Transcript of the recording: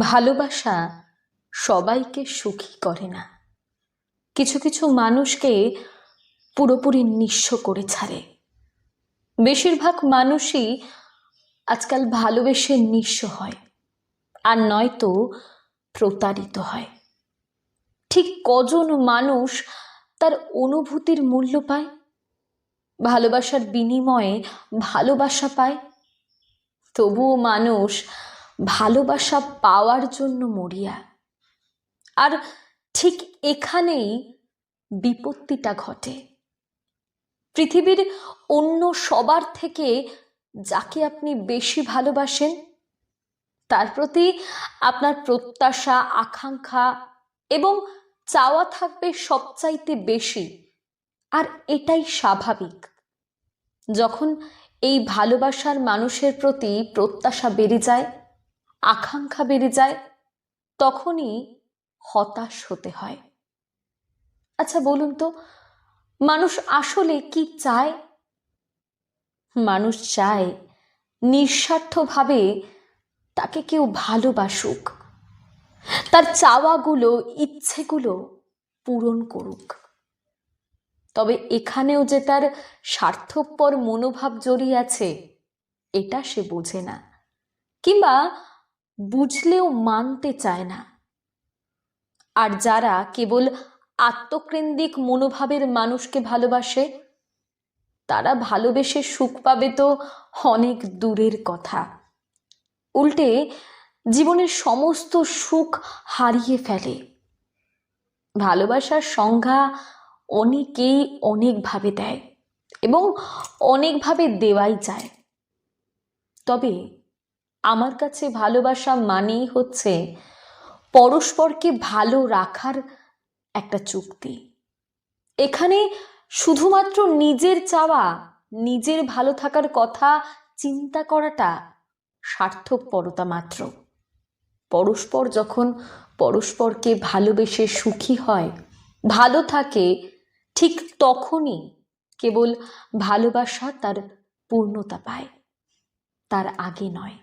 ভালোবাসা সবাইকে সুখী করে না। কিছু কিছু মানুষকে পুরোপুরি নিঃস্ব করে ছাড়ে। বেশিরভাগ মানুষই আজকাল ভালোবেসে নিঃস্ব হয় আর নয়তো প্রতারিত হয়। ঠিক কজন মানুষ তার অনুভূতির মূল্য পায়? ভালোবাসার বিনিময়ে ভালোবাসা পায়? তবুও মানুষ ভালোবাসা পাওয়ার জন্য মরিয়া। আর ঠিক এখানেই বিপত্তিটা ঘটে। পৃথিবীর অন্য সবার থেকে যাকে আপনি বেশি ভালোবাসেন, তার প্রতি আপনার প্রত্যাশা, আকাঙ্ক্ষা এবং চাওয়া থাকবে সবচাইতে বেশি। আর এটাই স্বাভাবিক। যখন এই ভালোবাসার মানুষের প্রতি প্রত্যাশা বেড়ে যায় আকাঙ্ক্ষা বেড়ে যায়, তখনই হতাশ হতে হয়। আচ্ছা বলুন তো, মানুষ আসলে কি চায়? মানুষ চায় নিঃস্বার্থভাবে তাকে কেউ ভালোবাসুক। তার চাওয়াগুলো, ইচ্ছেগুলো পূরণ করুক। তবে এখানেও যে তার স্বার্থপর মনোভাব জড়িয়ে আছে, এটা সে বোঝে না। কিংবা বুঝলেও মানতে চায় না। আর যারা কেবল আত্মকেন্দ্রিক মনোভাবের মানুষকে ভালোবাসে, তারা ভালোবেসে সুখ পাবে তো অনেক দূরের কথা। উল্টে জীবনের সমস্ত সুখ হারিয়ে ফেলে। ভালোবাসার সংজ্ঞা অনেকেই অনেকভাবে দেয় এবং অনেকভাবে দেওয়াই যায়। তবে আমার কাছে ভালোবাসা মানেই হচ্ছে পরস্পরকে ভালো রাখার একটা চুক্তি। এখানে শুধুমাত্র নিজের চাওয়া, নিজের ভালো থাকার কথা চিন্তা করাটা স্বার্থপরতা মাত্র। পরস্পর যখন পরস্পরকে ভালোবেসে সুখী হয়, ভালো থাকে, ঠিক তখনই কেবল ভালোবাসা তার পূর্ণতা পায়, তার আগে নয়।